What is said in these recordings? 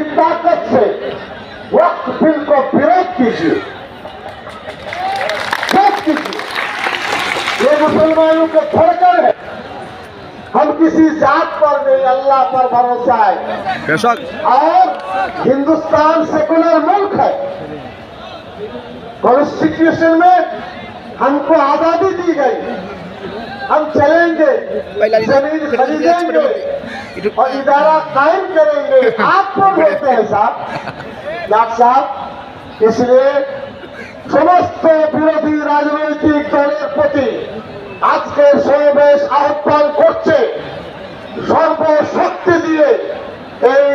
की ताकत से वक्त बिल को विरोध कीजिए कीजिए ये मुसलमानों का फरकर है हम किसी जात पर नहीं अल्लाह पर भरोसा है और हिंदुस्तान सेकुलर मुल्क है कॉन्स्टिट्यूशन में हमको आज़ादी दी गई हम चलेंगे ज़मीन खरीदेंगे और इदारा कायम करेंगे आप कौन बोलते हैं साहब डॉक्टर साहब इसलिए সমস্ত বিরোধী রাজনৈতিক দলের প্রতি আজকের সমাবেশ আহ্বান করছে সর্বশক্তি দিয়ে এই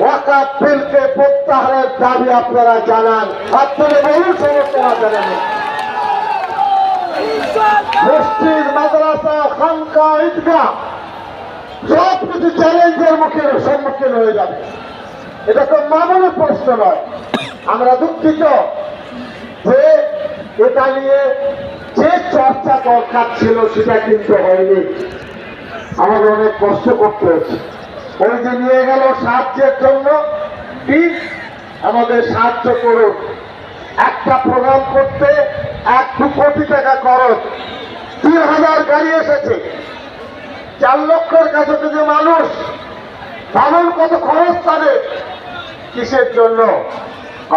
ওয়াকাপ বিলকে প্রত্যাহারের দাবি আপনারা জানান আপনারা বলুন সমর্থনা জানান মসজিদ মাদ্রাসা খানকা ঈদগাহ কিছু চ্যালেঞ্জের মুখে সম্মুখীন হয়ে যাবে, এটা তো মামুলি প্রশ্ন নয়। আমরা দুঃখিত যে এটা নিয়ে যে চর্চা দরকার ছিল, সেটা কিন্তু হয়নি। আমাদের অনেক কষ্ট করতে হয়েছে ওই যে নিয়ে গেল সাহায্যের জন্য, ঠিক আমাদের সাহায্য করুন। একটা প্রোগ্রাম করতে এক দু কোটি টাকা খরচ। তিন হাজার গাড়ি এসেছে। চার লক্ষের কাছে যে মানুষ ভাবুন কত খরচ তাদের কিসের জন্য?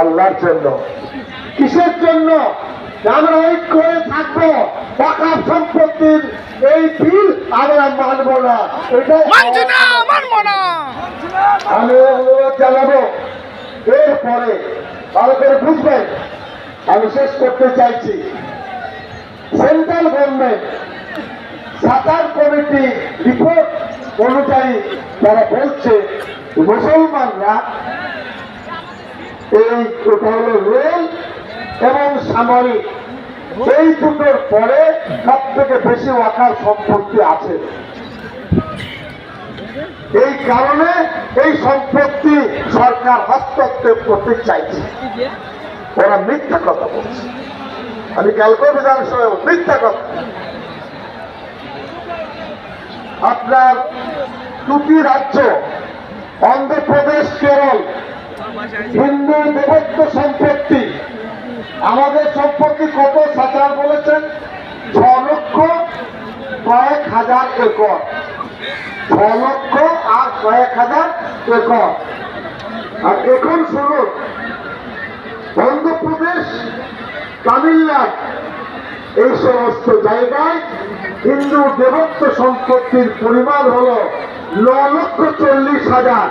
আল্লাহর জন্য। কিসের জন্য? আমরা ঐক্য হয়ে থাকব। টাকা সম্পত্তির এই বিল আমরা মানব না। এটা আমি অনুরোধ জানাব এরপরে ভালো করে বুঝবেন আমি শেষ করতে চাইছি। Central government Sachar committee report অনুযায়ী তারা বলছে মুসলমানরা এই রেল এবং সামরিক। এই দুটোর পরে সব থেকে বেশি ওয়াকার সম্পত্তি আছে। এই কারণে এই সম্পত্তি সরকার হস্তক্ষেপ করতে চাইছে। ওরা মিথ্যা কথা বলছে। আমি ক্যালকো বিধানসভায় মিথ্যা কথা আপনার দুটি রাজ্য, অন্ধ্রপ্রদেশ, কেরল, হিন্দু দেবত্ব সম্পত্তি। আমাদের সম্পত্তি কত সাচার বলেছেন? ছ লক্ষ কয়েক হাজার একর। ছ লক্ষ আর কয়েক হাজার একর। আর এখন শুনুন, অন্ধ্রপ্রদেশ, তামিলনাড়ু, এই সমস্ত জায়গায় হিন্দু দেবত্ব সম্পত্তির পরিমাণ হল ন লক্ষ চল্লিশ হাজার।